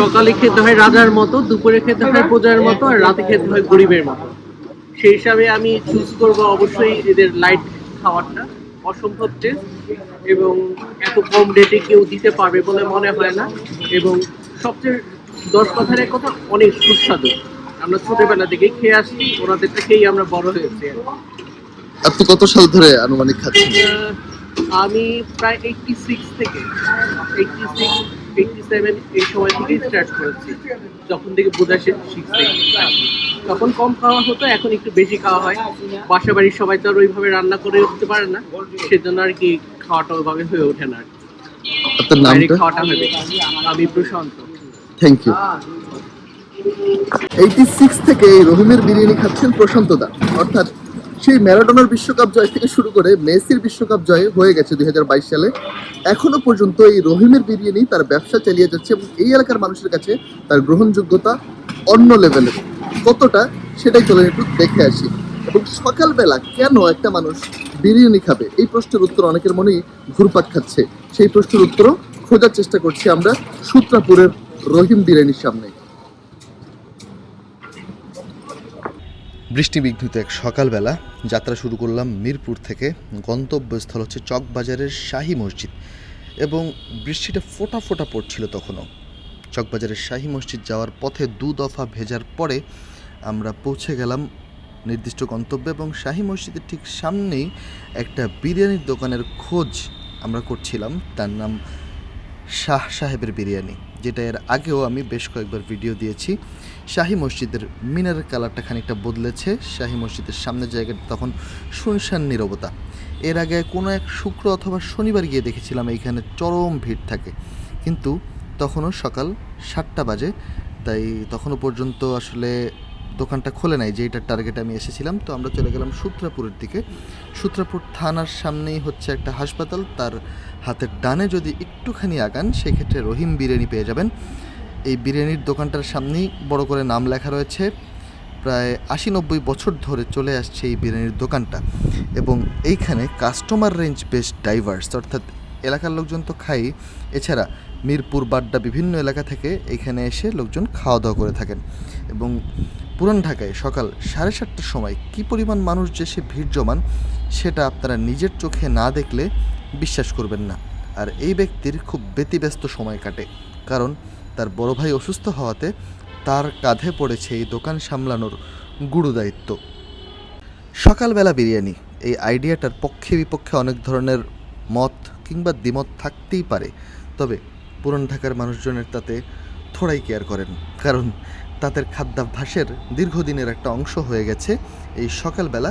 সকালে খেতে হয় রাজার মতো দুপুরে খেতে হয় প্রজার মতো আর রাতে খেতে হয় গরিবের মতো। সেই হিসাবে আমি চুজ করব অবশ্যই এদের লাইট খাবারটা অসম্ভব টেস্ট এবং এত কম রেটে কেউ দিতে পারবে বলে মনে হয় না এবং সবচেয়ে দশ কথার কথা অনেক সুস্বাদু। আমরা ছোটবেলা থেকেই খেয়ে আসছি ওনাদেরটা খেয়েই আমরা বড় হয়েছি। আপনি কত সাল ধরে আনুমানিক খাচ্ছেন? আমি প্রায় এইটটি সিক্স থেকে এইটটি সিক্স এইটটি সেভেন এই সময় থেকেই স্টার্ট করেছি। যখন থেকে বোঝা শিখছি। তখন কম খাওয়া হতো এখন একটু বেশি খাওয়া হয়। বাসা বাড়ির সবাই তো আর ওইভাবে রান্না করে উঠতে পারে না। সেজন্য আর কি খাওয়াটা ওইভাবে হয়ে ওঠে না। আপনার নামটা? খাওয়াটা হবে আমি Prashanta. Thank you eighty six থেকে রহিমের বিরিয়ানি খাচ্ছেন প্রশান্ত দা। অর্থাৎ সেই ম্যারাডোনার বিশ্বকাপ জয় থেকে শুরু করে মেসির বিশ্বকাপ জয় হয়ে গেছে দুই হাজার বাইশ সালে। এখনও পর্যন্ত এই রহিমের বিরিয়ানি তার ব্যবসা চালিয়ে যাচ্ছে এবং এই এলাকার মানুষের কাছে তার গ্রহণযোগ্যতা অন্য লেভেলের কতটা সেটাই চলে একটু দেখে আসি। এবং সকালবেলা কেন একটা মানুষ বিরিয়ানি খাবে? এই প্রশ্নের উত্তর অনেকের মনেই ঘুরপাক খাচ্ছে। সেই প্রশ্নের উত্তরও খোঁজার চেষ্টা করছি আমরা সূত্রাপুরের রহিম বিরিয়ানির সামনে। বৃষ্টিবিঘ্নিত এক সকালবেলা। যাত্রা শুরু করলাম মিরপুর থেকে। গন্তব্যস্থল হচ্ছে চকবাজারের শাহী মসজিদ এবং বৃষ্টিটা ফোটা ফোটা পড়ছিল তখনও। চকবাজারের শাহী মসজিদ যাওয়ার পথে দু দফা ভেজার পরে আমরা পৌঁছে গেলাম নির্দিষ্ট গন্তব্যে এবং শাহী মসজিদের ঠিক সামনেই একটা বিরিয়ানির দোকানের খোঁজ আমরা করছিলাম। তার নাম শাহ সাহেবের বিরিয়ানি, যেটা এর আগেও আমি বেশ কয়েকবার ভিডিও দিয়েছি। শাহী মসজিদের মিনারের কালারটা খানিকটা বদলেছে। শাহী মসজিদের সামনের জায়গাটা তখন শুনশান নীরবতা। এর আগে কোনো এক শুক্র অথবা শনিবার গিয়ে দেখেছিলাম, এইখানে চরম ভিড় থাকে। কিন্তু তখনও সকাল সাতটা বাজে, তাই তখনও পর্যন্ত আসলে দোকানটা খোলে নাই, যে এটার টার্গেটে আমি এসেছিলাম। তো আমরা চলে গেলাম সূত্রাপুরের দিকে। সূত্রাপুর থানার সামনেই হচ্ছে একটা হাসপাতাল, তার হাতের ডানে যদি একটুখানি আগান, সেক্ষেত্রে রহিম বিরিয়ানি পেয়ে যাবেন। এই বিরিয়ানির দোকানটার সামনেই বড় করে নাম লেখা রয়েছে। প্রায় আশি নব্বই বছর ধরে চলে আসছে এই বিরিয়ানির দোকানটা এবং এইখানে কাস্টমার রেঞ্জ বেশ ডাইভার্স অর্থাৎ এলাকার লোকজন তো খাই এছাড়া মিরপুর, বাড্ডা বিভিন্ন এলাকা থেকে এইখানে এসে লোকজন খাওয়া দাওয়া করে থাকেন এবং পুরান ঢাকায় সকাল সাড়ে সাতটার সময় কী পরিমাণ মানুষ যে সে ভিড় জমান, সেটা আপনারা নিজের চোখে না দেখলে বিশ্বাস করবেন না। আর এই ব্যক্তির খুব ব্যতিব্যস্ত সময় কাটে। কারণ তার বড় ভাই অসুস্থ হওয়াতে তার কাঁধে পড়েছে এই দোকান সামলানোর গুরু দায়িত্ব। সকালবেলা বিরিয়ানি, এই আইডিয়াটার পক্ষে বিপক্ষে অনেক ধরনের মত কিংবা দ্বিমত থাকতেই পারে, তবে পুরান ঢাকার মানুষজনের তাতে থোড়াই কেয়ার করেন, কারণ তাদের খাদ্যাভ্যাসের দীর্ঘদিনের একটা অংশ হয়ে গেছে এই সকালবেলা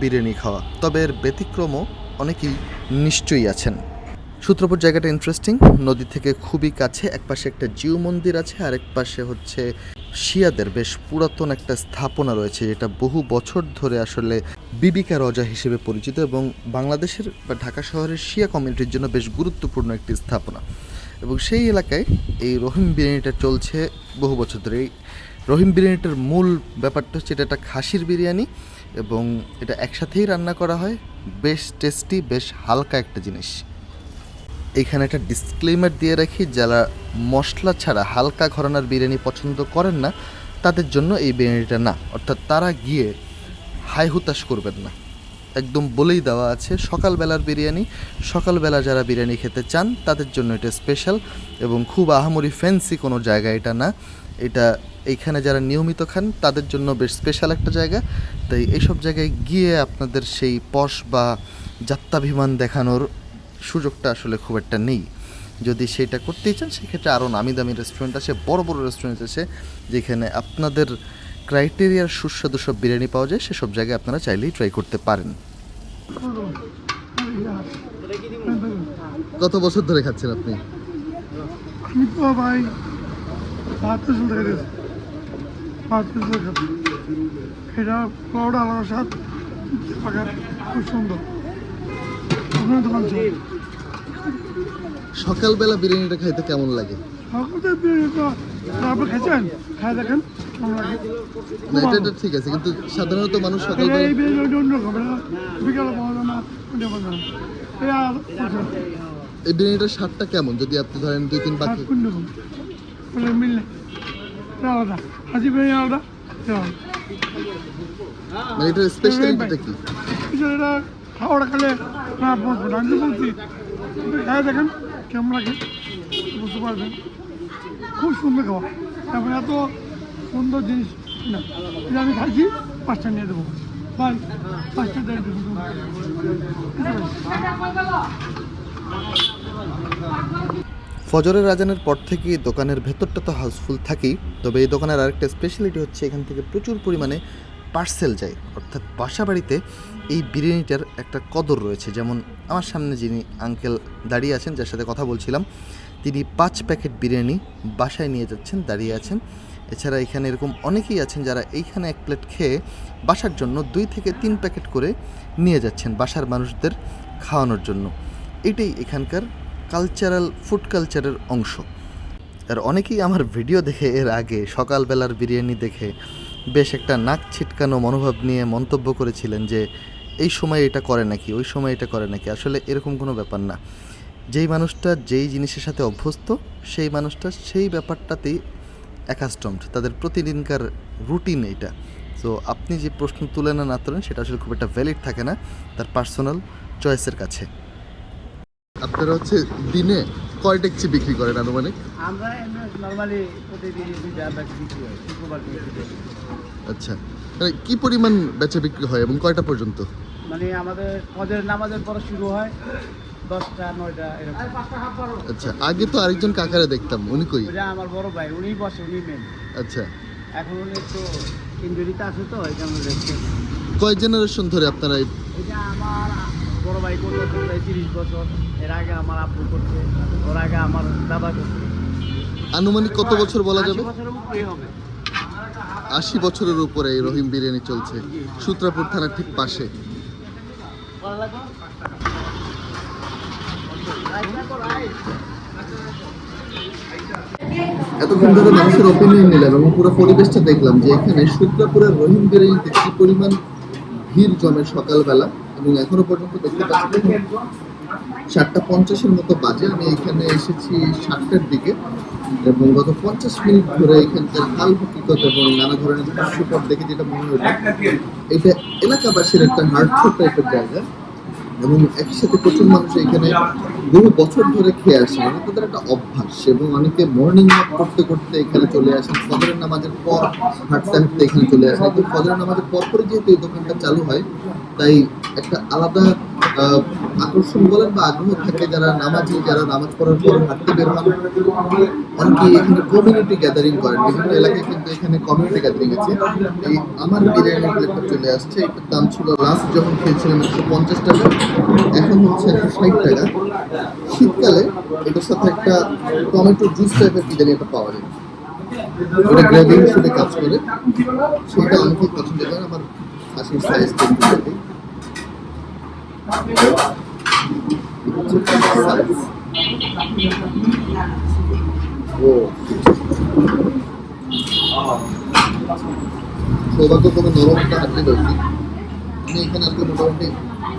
বিরিয়ানি খাওয়া, তবে এর ব্যতিক্রমও অনেকেই নিশ্চয়ই আছেন। সূত্রপুর জায়গাটা ইন্টারেস্টিং নদী থেকে খুবই কাছে এক পাশে একটা জিউ মন্দির আছে আর এক পাশে হচ্ছে শিয়াদের বেশ পুরাতন একটা স্থাপনা রয়েছে, যেটা বহু বছর ধরে আসলে বিবিকা রজা হিসেবে পরিচিত এবং বাংলাদেশের বা ঢাকা শহরের শিয়া কমিউনিটির জন্য বেশ গুরুত্বপূর্ণ একটি স্থাপনা। এবং সেই এলাকায় এই রহিম বিরিয়ানিটা চলছে বহু বছর ধরে। এই রহিম বিরিয়ানিটার মূল ব্যাপারটা হচ্ছে, এটা একটা খাসির বিরিয়ানি এবং এটা একসাথেই রান্না করা হয়। বেশ টেস্টি বেশ হালকা একটা জিনিস। এইখানে একটা ডিসক্লেমার দিয়ে রাখি, যারা মশলা ছাড়া হালকা ঘরানার বিরিয়ানি পছন্দ করেন না, তাদের জন্য এই বিরিয়ানিটা না। অর্থাৎ তারা গিয়ে হাই হুতাশ করবেন না। একদম বলেই দেওয়া আছে, সকালবেলার বিরিয়ানি, সকালবেলা যারা বিরিয়ানি খেতে চান, তাদের জন্য এটা স্পেশাল এবং খুব আহামরি ফ্যান্সি কোনো জায়গা এটা না। এটা এইখানে যারা নিয়মিত খান, তাদের জন্য বেশ স্পেশাল একটা জায়গা। তাই এইসব জায়গায় গিয়ে আপনাদের সেই পশ বা যাত্রাভিমান দেখানোর সুযোগটা আসলে খুব একটা নেই। যদি সেটা করতেই চান, সেক্ষেত্রে আরও নামি দামি রেস্টুরেন্ট আছে, বড় বড় রেস্টুরেন্ট আছে, যেখানে আপনাদের ক্রাইটেরিয়ার সুস্বাদু সব বিরিয়ানি পাওয়া যায়, সেসব জায়গায় আপনারা চাইলেই ট্রাই করতে পারেন। কত বছর ধরে খাচ্ছেন আপনি? খুব সুন্দর। সকালবেলা বিরিয়ানিটা খাইতে কেমন লাগে? এটা ঠিক আছে কিন্তু সাধারণত মানুষ এই- সকালবেলা এই বিরিয়ানিটার স্বাদটা কেমন? যদি আপনি ধরেন দুই তিন বাকি মানে এটার স্পেশালিটিটা কি? এটা খাওয়াটা খেলে না বলব আমি বলছি খাই দেখেন, কেমন লাগে, বুঝতে পারবেন। খুব সুন্দর খাওয়া এখন এত সুন্দর জিনিস, না, এটা আমি খাইছি, পাঁচটা নিয়ে দেবো। ভাই, পাঁচটা দিয়ে দেবো। ফজরের আজানের পর থেকে দোকানের ভেতরটা তো হাউসফুল থাকেই, তবে এই দোকানের আরেকটা স্পেশালিটি হচ্ছে এখান থেকে প্রচুর পরিমাণে পার্সেল যায়। অর্থাৎ বাসা বাড়িতে এই বিরিয়ানিটার একটা কদর রয়েছে। যেমন আমার সামনে যিনি আঙ্কেল দাঁড়িয়ে আছেন, যার সাথে কথা বলছিলাম, তিনি পাঁচ প্যাকেট বিরিয়ানি বাসায় নিয়ে যাচ্ছেন, দাঁড়িয়ে আছেন। এছাড়া এখানে এরকম অনেকেই আছেন যারা এইখানে এক প্লেট খেয়ে বাসার জন্য দুই থেকে তিন প্যাকেট করে নিয়ে যাচ্ছেন বাসার মানুষদের খাওয়ানোর জন্য। এটাই এখানকার কালচারাল ফুড কালচারের অংশ। আর অনেকেই আমার ভিডিও দেখে এর আগে সকালবেলার বিরিয়ানি দেখে বেশ একটা নাক ছিটকানো মনোভাব নিয়ে মন্তব্য করেছিলেন যে, এই সময় এটা করে নাকি? ওই সময় এটা করে নাকি? আসলে এরকম কোনো ব্যাপার না। যেই মানুষটা যেই জিনিসের সাথে অভ্যস্ত, সেই মানুষটা সেই ব্যাপারটাতেই অ্যাকাস্টমড তাদের প্রতিদিনকার রুটিন এটা। তো আপনি যে প্রশ্ন তুলে না না তোলেন, সেটা আসলে খুব একটা ভ্যালিড থাকে না তার পার্সোনাল চয়েসের কাছে। আপনারা হচ্ছে দিনে কয় ডেকচি বিক্রি করেন আনুমানিক? আমরা নর্মালি প্রতিদিন দুইটা বিক্রি হয় শুক্রবার। আচ্ছা মানে কি পরিমাণ বেচা বিক্রি হয় এবং কয়টা পর্যন্ত? মানে আমাদের নামাজের পর শুরু হয় দশটা নয়টা এরকম। আচ্ছা আগে তো আরেকজন কাকারে দেখতাম উনি কই? আমার বড় ভাই উনি বসে উনি মেন আচ্ছা। এখন উনি একটু ইঞ্জুরিতে আছে তো এই জন্য দেখছে। কয় জেনারেশন ধরে আপনারা এটা আমার বড় ভাই প্রায় তিরিশ বছর। এর আগে আমার আব্বু করছে ওর আগে আমার দাদা করছে। আনুমানিক কত বছর বলা যাবে? আশি বছরের উপরেই হবে। আশি বছরের উপরে এই রহিম বিরিয়ানি চলছে সূত্রাপুর থানার ঠিক পাশে। এতক্ষণ ধরে মানুষের অপিনিয়ন নিলাম এবং পুরো পরিবেশটা দেখলাম যে এখানে সূত্রাপুরের রহিম বিরিয়ানিতে কি পরিমাণ ভিড় জমে সকালবেলা এবং এখনও পর্যন্ত দেখতে পাচ্ছি সাতটা পঞ্চাশের মতো বাজে। আমি এখানে এসেছি সাতটার দিকে এবং গত পঞ্চাশ মিনিট ধরে এখানকার হাল হকিকত এবং নানা ধরনের দৃশ্যপট দেখে যেটা মনে হলো, এটা এলাকাবাসীর একটা হার্টফুল টাইপের জায়গা এবং একই সাথে প্রচুর মানুষ এখানে বহু বছর ধরে খেয়ে আসে এবং তাদের একটা অভ্যাস এবং অনেকে মর্নিং ওয়াক করতে করতে এখানে চলে আসেন, ফজরের নামাজের পর হাঁটতে হাঁটতে এখানে চলে আসেন। কিন্তু ফজরের নামাজের পর পরে যেহেতু এই দোকানটা চালু হয় তাই একটা আলাদা আকর্ষণ বলেন বা আগ্রহ থাকে যারা নামাজি, যারা নামাজ পড়ার পর হাঁটতে বের হন। অনেকেই এখানে কমিউনিটি গ্যাদারিং করেন। বিভিন্ন এলাকায় কিন্তু এখানে কমিউনিটি গ্যাদারিং আছে। এই আমার বিরিয়ানি প্লেটটা চলে আসছে। এটার দাম ছিল লাস্ট যখন খেয়েছিলাম একশো পঞ্চাশ টাকা, এখন হচ্ছে একশো ষাট টাকা। শীতকালে এটার সাথে একটা টমেটো জুস টাইপের বিরিয়ানি একটা পাওয়া যায়। ওটা গ্রেভি হিসেবে কাজ করে। সেটা অনেকেই পছন্দ করেন। আমার হাসির সাইজ আমি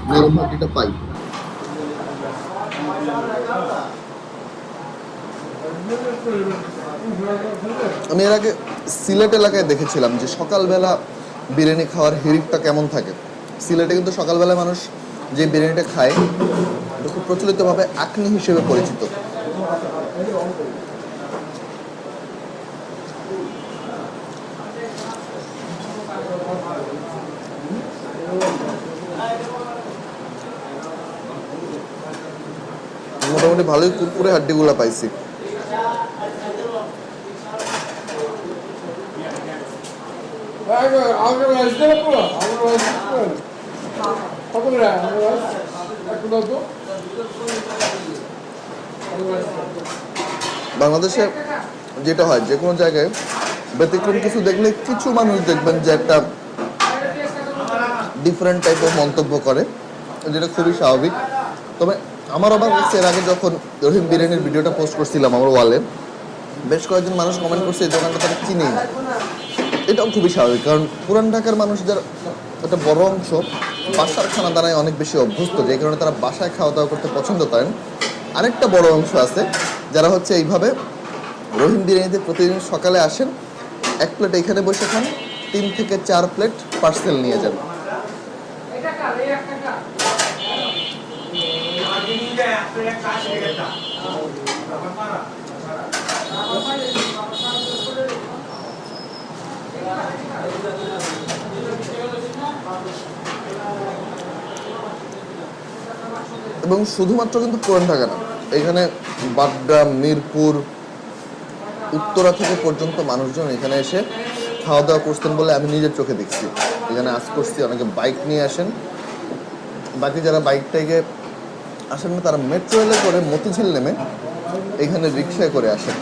নরম পাই। আমি এর আগে সিলেট এলাকায় দেখেছিলাম যে সকালবেলা বিরিয়ানি খাওয়ার হিড়িকটা কেমন থাকে। সিলেটে কিন্তু সকালবেলা মানুষ যে বিরিয়ানিটা খায় এটা খুব প্রচলিতভাবে আকনি হিসেবে পরিচিত। মোটামুটি ভালোই কুরকুরে হাড্ডিগুলো পাইছি। বাংলাদেশে যেটা হয়, যে কোনো জায়গায় ব্যতিক্রম কিছু দেখলে কিছু মানুষ দেখবেন যে একটা ডিফারেন্ট টাইপের মন্তব্য করে, যেটা খুবই স্বাভাবিক। তবে আমার লাগছে, এর আগে যখন রহিম বিরিয়ানির ভিডিওটা পোস্ট করছিলাম আমার ওয়ালে বেশ কয়েকজন মানুষ কমেন্ট করছে, এই দোকানটা তারা চিনি। এটাও খুবই স্বাভাবিক, কারণ পুরান ঢাকার মানুষদের একটা বড় অংশ বাসার খানা দানায় অনেক বেশি অভ্যস্ত, যে কারণে তারা বাসায় খাওয়া দাওয়া করতে পছন্দ করেন। আরেকটা বড় অংশ আছে, যারা হচ্ছে এইভাবে রহিম বিরিয়ানিতে প্রতিদিন সকালে আসেন, এক প্লেট এখানে বসে খান, তিন থেকে চার প্লেট পার্সেল নিয়ে যান। এবং শুধুমাত্র কিন্তু পুরান ঢাকা না। এখানে বাড্ডা, মিরপুর, উত্তরা থেকে পর্যন্ত মানুষজন এখানে এসে খাওয়া দাওয়া করতেন বলে আমি নিজের চোখে দেখছি। এখানে আজ করছি, অনেকে বাইক নিয়ে আসেন। বাকি যারা বাইকটাকে আসেন না, তারা মেট্রো রেলে করে মতিঝিল নেমে এখানে রিক্সায় করে আসেন।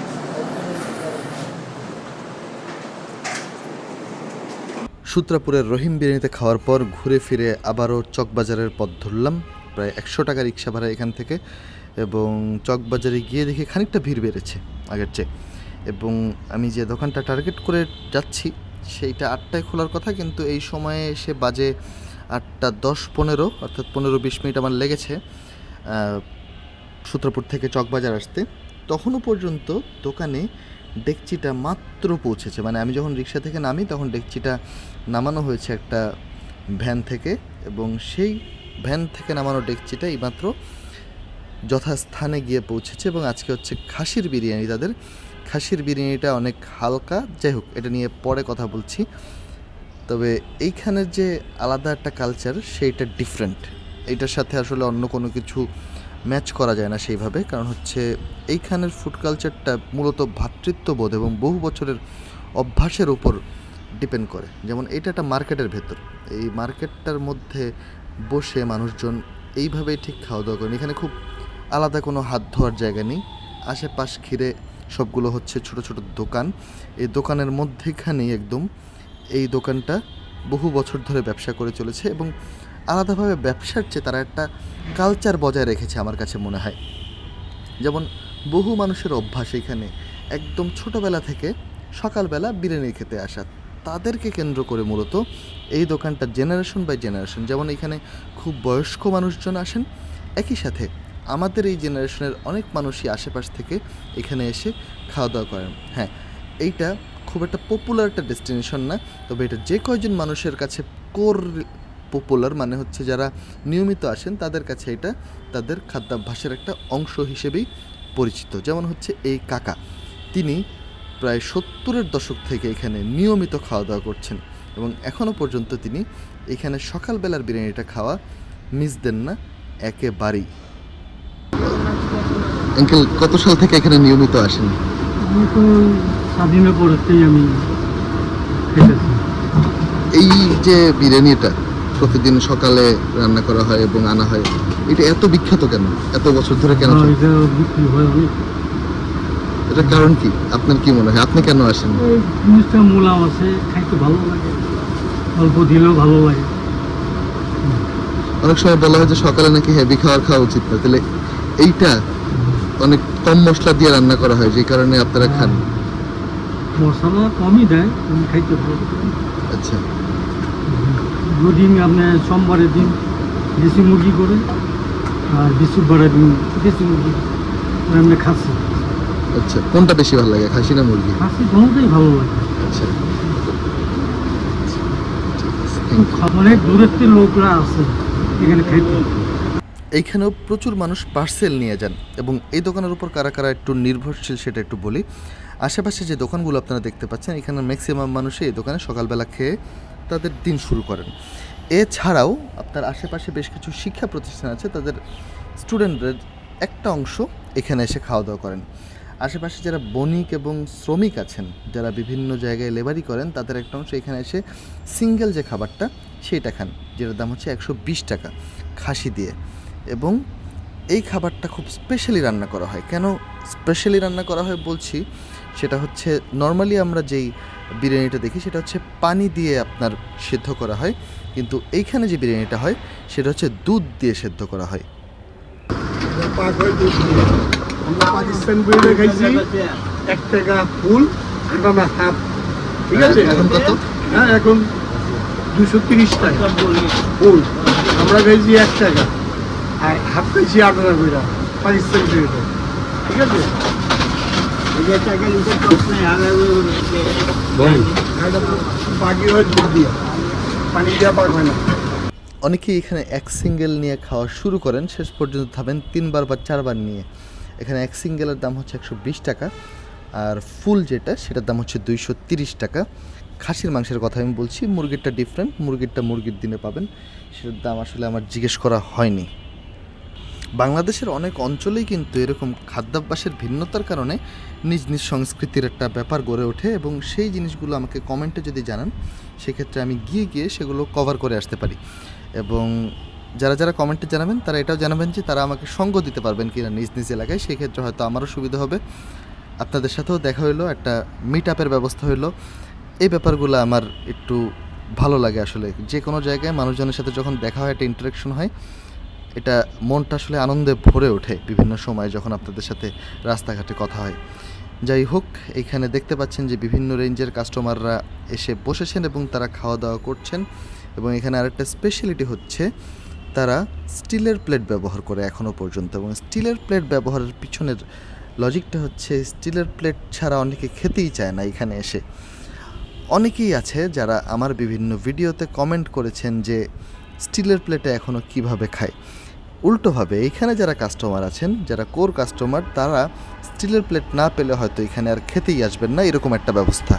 সূত্রাপুরের রহিম বিরিয়ানিতে খাওয়ার পর ঘুরে ফিরে আবারও চকবাজারের পথ ধরলাম। প্রায় একশো টাকা রিক্সা ভাড়া এখান থেকে এবং চকবাজারে গিয়ে দেখি খানিকটা ভিড় বেড়েছে আগের চেয়ে। এবং আমি যে দোকানটা টার্গেট করে যাচ্ছি, সেইটা আটটায় খোলার কথা, কিন্তু এই সময়ে এসে বাজে আটটা দশ পনেরো, অর্থাৎ পনেরো বিশ মিনিট আমার লেগেছে সূত্রপুর থেকে চকবাজার আসতে। তখনও পর্যন্ত দোকানে ডেকচিটা মাত্র পৌঁছেছে। মানে আমি যখন রিক্সা থেকে নামি, তখন ডেকচিটা নামানো হয়েছে একটা ভ্যান থেকে এবং সেই ভ্যান থেকে নামানো ডেকচিটা এইমাত্র যথাস্থানে গিয়ে পৌঁছেছে এবং আজকে হচ্ছে খাসির বিরিয়ানি। তাদের খাসির বিরিয়ানিটা অনেক হালকা। যাই হোক, এটা নিয়ে পরে কথা বলছি। তবে এইখানের যে আলাদা একটা কালচার সেইটা ডিফারেন্ট এইটার সাথে আসলে অন্য কোনো কিছু ম্যাচ করা যায় না সেইভাবে। কারণ হচ্ছে এইখানের ফুড কালচারটা মূলত ভ্রাতৃত্ববোধ এবং বহু বছরের অভ্যাসের উপর ডিপেন্ড করে। যেমন এটা একটা মার্কেটের ভেতর। এই মার্কেটটার মধ্যে বসে মানুষজন এইভাবেই ঠিক খাওয়া দাওয়া করেন। এখানে খুব আলাদা কোনো হাত ধোয়ার জায়গা নেই। আশেপাশ ঘিরে সবগুলো হচ্ছে ছোট ছোট দোকান। এই দোকানের মধ্যেখানেই একদম এই দোকানটা বহু বছর ধরে ব্যবসা করে চলেছে এবং আলাদাভাবে ব্যবসার চেয়ে তারা একটা কালচার বজায় রেখেছে আমার কাছে মনে হয়। যেমন বহু মানুষের অভ্যাস এখানে। একদম ছোটোবেলা থেকে সকালবেলা বিরিয়ানি খেতে আসা। তাদেরকে কেন্দ্র করে মূলত এই দোকানটা জেনারেশন বাই জেনারেশন যেমন এখানে খুব বয়স্ক মানুষজন আসেন, একই সাথে আমাদের এই জেনারেশনের অনেক মানুষই আশেপাশ থেকে এখানে এসে খাওয়া দাওয়া করেন। হ্যাঁ এইটা খুব একটা পপুলার একটা ডেস্টিনেশন না, তবে এটা যে কয়জন মানুষের কাছে কোর পপুলার মানে হচ্ছে যারা নিয়মিত আসেন, তাদের কাছে এটা তাদের খাদ্যাভ্যাসের একটা অংশ হিসেবেই পরিচিত। যেমন হচ্ছে এই কাকা, তিনি প্রায় সত্তরের দশক থেকে এখানে নিয়মিত খাওয়া দাওয়া করছেন এবং এখনও পর্যন্ত তিনি এখানে সকালবেলার বিরিয়ানিটা খাওয়া মিস দেন না একেবারেই। আঙ্কেল কত সাল থেকে এখানে নিয়মিত আসেন? আমি তো স্বাধীনের পরেতেই আমি এই যে বিরিয়ানিটা প্রতিদিন সকালে রান্না করা হয় এবং আনা হয় এটা এত বিখ্যাত কেন? এত বছর ধরে কেন বিক্রি হয় এটার কারণ কি? আপনার কি মনে হয়? আপনি কেন আসেন? জিনিসটা মূলাম আছে খাইতে ভালো লাগে। অল্প দিলেও ভালো লাগে। অনেক সময় বলা হয় যে সকালে নাকি হেভি খাবার খাওয়া উচিত না। তাহলে এইটা অনেক কম মশলা দিয়ে রান্না করা হয় যে কারণে আপনারা খান। মশলা কমই দেয় খাইতে ভালো লাগে। আচ্ছা। দুদিন আপনার সোমবারের দিন দেশি মুরগি করে আর বৃহস্পতিবারের দিন দেশি মুরগি। আমরা খাচ্ছি। আচ্ছা কোনটা বেশি ভালো লাগে খাসি না মুরগি? খাসি কোনোটাই ভালো লাগে আচ্ছা। অনেক দূরের লোকরা আছে এখানে খাইতে এইখানেও প্রচুর মানুষ পার্সেল নিয়ে যান এবং এই দোকানের উপর কারা কারা একটু নির্ভরশীল সেটা একটু বলি। আশেপাশে যে দোকানগুলো আপনারা দেখতে পাচ্ছেন এখানে ম্যাক্সিমাম মানুষই এই দোকানে সকালবেলা খেয়ে তাদের দিন শুরু করেন। এছাড়াও আপনার আশেপাশে বেশ কিছু শিক্ষা প্রতিষ্ঠান আছে তাদের স্টুডেন্টদের একটা অংশ এখানে এসে খাওয়া দাওয়া করেন। আশেপাশে যারা বণিক এবং শ্রমিক আছেন, যারা বিভিন্ন জায়গায় লেবারি করেন, তাদের একটা অংশ এখানে এসে সিঙ্গেল যে খাবারটা সেইটা খান, যেটার দাম হচ্ছে একশো বিশ টাকা খাসি দিয়ে। এবং এই খাবারটা খুব স্পেশালি রান্না করা হয়। কেন স্পেশালি রান্না করা হয় বলছি, সেটা হচ্ছে নর্মালি আমরা যেই বিরিয়ানিটা দেখি, সেটা হচ্ছে পানি দিয়ে আপনার সেদ্ধ করা হয়। কিন্তু এইখানে যে বিরিয়ানিটা হয়, সেটা হচ্ছে দুধ দিয়ে সেদ্ধ করা হয়। আমরা পাকিস্তান বইলে খাইছি এক টাকা ফুল একটা না হাফ ঠিক আছে? এখন কত? হ্যাঁ এখন দুশো তিরিশ টাকা। ফুল। আমরা খাইছি এক টাকা। আর হাফ খাইছি আট টাকা করে পাকিস্তান ঠিক আছে? অনেকেই এখানে এক সিঙ্গেল নিয়ে খাওয়া শুরু করেন শেষ পর্যন্ত থামেন তিনবার বা চারবার নিয়ে। এখানে এক সিঙ্গেলের দাম হচ্ছে একশো বিশ টাকা, আর ফুল যেটা, সেটার দাম হচ্ছে দুইশো তিরিশ টাকা। খাসির মাংসের কথা আমি বলছি, মুরগিরটা ডিফারেন্ট মুরগিরটা মুরগির দিনে পাবেন, সেটার দাম আসলে আমার জিজ্ঞেস করা হয়নি। বাংলাদেশের অনেক অঞ্চলেই কিন্তু এরকম খাদ্যাভ্যাসের ভিন্নতার কারণে নিজ নিজ সংস্কৃতির একটা ব্যাপার গড়ে ওঠে, এবং সেই জিনিসগুলো আমাকে কমেন্টে যদি জানান, সেক্ষেত্রে আমি গিয়ে গিয়ে সেগুলো কভার করে আসতে পারি। এবং যারা যারা কমেন্টে জানাবেন, তারা এটাও জানাবেন যে তারা আমাকে সঙ্গ দিতে পারবেন কিনা নিজ নিজ এলাকায়। সেক্ষেত্রে হয়তো আমারও সুবিধা হবে। আপনাদের সাথেও দেখা হইল, একটা মিট আপের ব্যবস্থা হইল। এই ব্যাপারগুলো আমার একটু ভালো লাগে আসলে। যে কোনো জায়গায় মানুষজনের সাথে যখন দেখা হয়, একটা ইন্টারাকশন হয়, এটা মনটা আসলে আনন্দে ভরে ওঠে বিভিন্ন সময় যখন আপনাদের সাথে রাস্তাঘাটে কথা হয়। যাই হোক, এখানে দেখতে পাচ্ছেন যে বিভিন্ন রেঞ্জের কাস্টমাররা এসে বসেছেন এবং তারা খাওয়া দাওয়া করছেন। এবং এখানে আরেকটা স্পেশালিটি হচ্ছে তারা স্টিলের প্লেট ব্যবহার করে এখনও পর্যন্ত এবং স্টিলের প্লেট ব্যবহারের পিছনের লজিকটা হচ্ছে স্টিলের প্লেট ছাড়া অনেকে খেতেই চায় না এখানে এসে। অনেকেই আছে যারা আমার বিভিন্ন ভিডিওতে কমেন্ট করেছেন যে স্টিলের প্লেটে এখনও কীভাবে খায়। উল্টোভাবে এইখানে যারা কাস্টমার আছেন, যারা কোর কাস্টমার তারা স্টিলের প্লেট না পেলে হয়তো এখানে আর খেতেই আসবেন না, এরকম একটা ব্যবস্থা।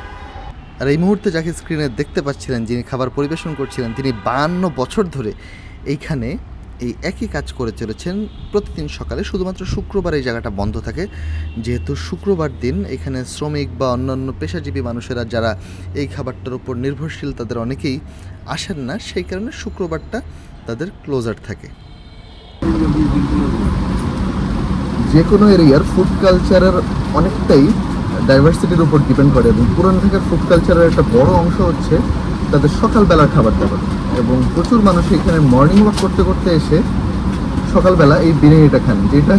আর এই মুহূর্তে যাকে স্ক্রিনে দেখতে পাচ্ছিলেন, যিনি খাবার পরিবেশন করছিলেন, তিনি বাহান্ন বছর ধরে এইখানে এই একই কাজ করে চলেছেন প্রতিদিন সকালে। শুধুমাত্র শুক্রবার এই জায়গাটা বন্ধ থাকে। যেহেতু শুক্রবার দিন এখানে শ্রমিক বা অন্যান্য পেশাজীবী মানুষেরা যারা এই খাবারটার উপর নির্ভরশীল, তাদের অনেকেই আসেন না। সেই কারণে শুক্রবারটা তাদের ক্লোজার থাকে। যে কোনো এরিয়ার ফুড কালচারের অনেকটাই ডাইভার্সিটির উপর ডিপেন্ড করে। এবং পুরান ঢাকার ফুড কালচারের একটা বড় অংশ হচ্ছে তাদের সকালবেলার খাবার দাবার এবং প্রচুর মানুষ এখানে মর্নিং ওয়াক করতে করতে এসে সকালবেলা এই বিরিয়ানিটা খান, যেটা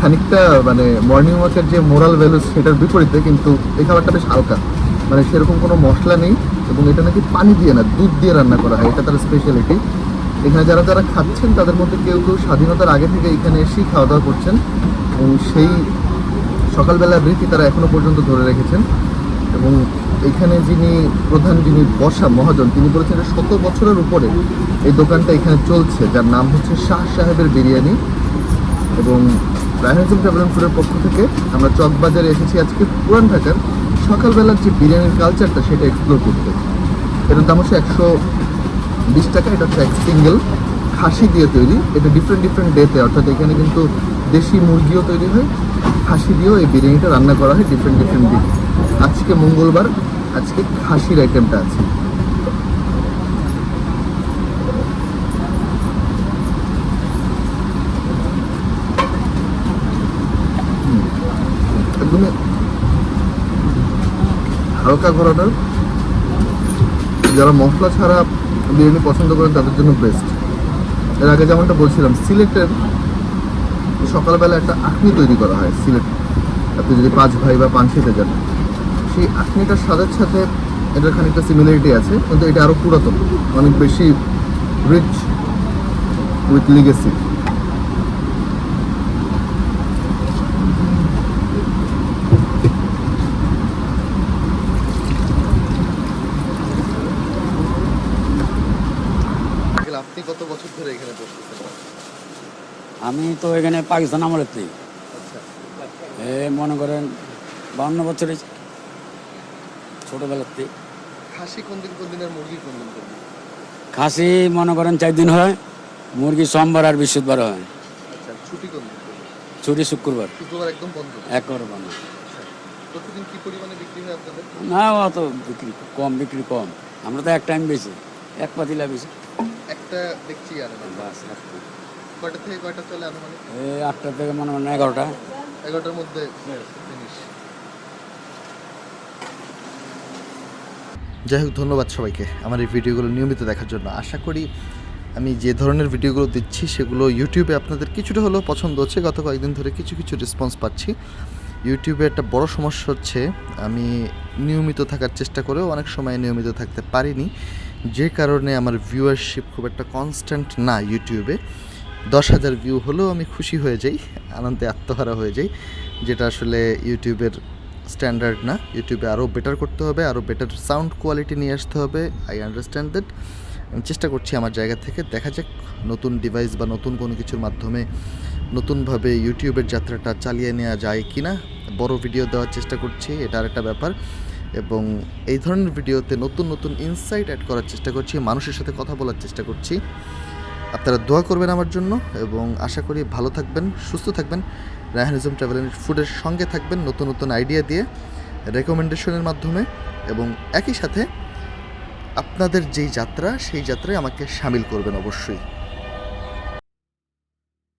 খানিকটা মানে মর্নিং ওয়াকের যে মোরাল ভ্যালুস সেটার বিপরীতে কিন্তু এই খাবারটা বেশ হালকা। মানে সেরকম কোনো মশলা নেই এবং এটা নাকি পানি দিয়ে না, দুধ দিয়ে রান্না করা হয়, এটা তার স্পেশালিটি এখানে যারা যারা খাচ্ছেন, তাদের মধ্যে কেউ কেউ স্বাধীনতার আগে থেকে এখানে এসেই খাওয়া দাওয়া করছেন এবং সেই সকালবেলার রীতি তারা এখনও পর্যন্ত ধরে রেখেছেন। এবং এখানে যিনি প্রধান, যিনি বসা মহাজন, তিনি বলেছেন শত বছরের উপরে এই দোকানটা এখানে চলছে, যার নাম হচ্ছে শাহ সাহেবের বিরিয়ানি। এবং রায়হাজুল ট্রাভেল ফুডের পক্ষ থেকে আমরা চকবাজারে এসেছি আজকে পুরান ঢাকার সকালবেলার যে বিরিয়ানির কালচারটা সেটা এক্সপ্লোর করতে। এটার দাম হচ্ছে একশো বিশ টাকা, এটা হচ্ছে এক সিঙ্গেল খাসি দিয়ে তৈরি। এটা ডিফারেন্ট ডিফারেন্ট ডেতে অর্থাৎ এখানে কিন্তু দেশি মুরগিও তৈরি হয়, খাসি দিয়েও এই বিরিয়ানিটা রান্না করা হয় ডিফারেন্ট ডিফারেন্ট দিন আজকে মঙ্গলবার আজকে খাসির আইটেমটা আছে। একদমই হালকা ঘরাটার যারা মশলা ছাড়া বিরিয়ানি পছন্দ করেন, তাদের জন্য বেস্ট এর আগে যেমনটা বলছিলাম, সিলেটের সকালবেলা একটা আখনি তৈরি করা হয়, সিলেট। আপনি যদি পাঁচ ভাই বা পানশিতে যান সেই আখনিটার স্বাদের সাথে এটার খানিকটা সিমিলারিটি আছে কিন্তু এটা আরও পুরাতন অনেক বেশি রিচ উইথ লিগেসি আপনি কত বছর ধরে এখানে বসতেছেন আমি তো এখানে পাকিস্তান আমলের থেকে। আচ্ছা। এ মনে করেন বাউন্ন বছরে ছোটোবেলার থেকে খাসি কোন দিন কোন দিন আর মুরগি কোন দিন কোন দিন খাসি মনে করেন চার দিন হয় মুরগি সোমবার আর বৃহস্পতিবার হয়। আচ্ছা ছুটি কোন দিন ছুটি শুক্রবার। শুক্রবার একদম বন্ধ। একবার বানা প্রতিদিন কি পরিমাণে বিক্রি হয় আপনাদের? না অত বিক্রি কম বিক্রি কম। আমরা তো এক টাইম বেশি এক পাতিলা বেশি একটা দেখছি আর বাস। কয়টা থেকে কয়টা চলে আনুমানিক? এই আটটা থেকে মনে করেন এগারোটা। এগারোটার মধ্যে। ফিনিশ যাই হোক ধন্যবাদ সবাইকে আমার এই ভিডিওগুলো নিয়মিত দেখার জন্য। আশা করি আমি যে ধরনের ভিডিওগুলো দিচ্ছি, সেগুলো ইউটিউবে আপনাদের কিছুটা হলেও পছন্দ হচ্ছে। গত কয়েকদিন ধরে কিছু কিছু রেসপন্স পাচ্ছি। ইউটিউবে একটা বড় সমস্যা হচ্ছে, আমি নিয়মিত থাকার চেষ্টা করেও অনেক সময় নিয়মিত থাকতে পারিনি। যে কারণে আমার ভিউয়ারশিপ খুব একটা কনস্ট্যান্ট না ইউটিউবে দশ হাজার ভিউ হলেও আমি খুশি হয়ে যাই, আনন্দে আত্মহারা হয়ে যাই, যেটা আসলে ইউটিউবের স্ট্যান্ডার্ড না। ইউটিউবে আরও বেটার করতে হবে আরও বেটার সাউন্ড কোয়ালিটি নিয়ে আসতে হবে। আই আন্ডারস্ট্যান্ড দ্যাট আমি চেষ্টা করছি আমার জায়গা থেকে। দেখা যাক নতুন ডিভাইস বা নতুন কোনো কিছুর মাধ্যমে নতুনভাবে ইউটিউবের যাত্রাটা চালিয়ে নেওয়া যায় কি না বড় ভিডিও দেওয়ার চেষ্টা করছি, এটা আরেকটা ব্যাপার। এবং এই ধরনের ভিডিওতে নতুন নতুন ইনসাইট অ্যাড করার চেষ্টা করছি, মানুষের সাথে কথা বলার চেষ্টা করছি। আপনারা দোয়া করবেন আমার জন্য এবং আশা করি ভালো থাকবেন, সুস্থ থাকবেন। রায়হানিজম ট্রাভেল অ্যান্ড ফুডের সঙ্গে থাকবেন নতুন নতুন আইডিয়া দিয়ে, রেকমেন্ডেশনের মাধ্যমে এবং একই সাথে আপনাদের যেই যাত্রা, সেই যাত্রায় আমাকে সামিল করবেন অবশ্যই।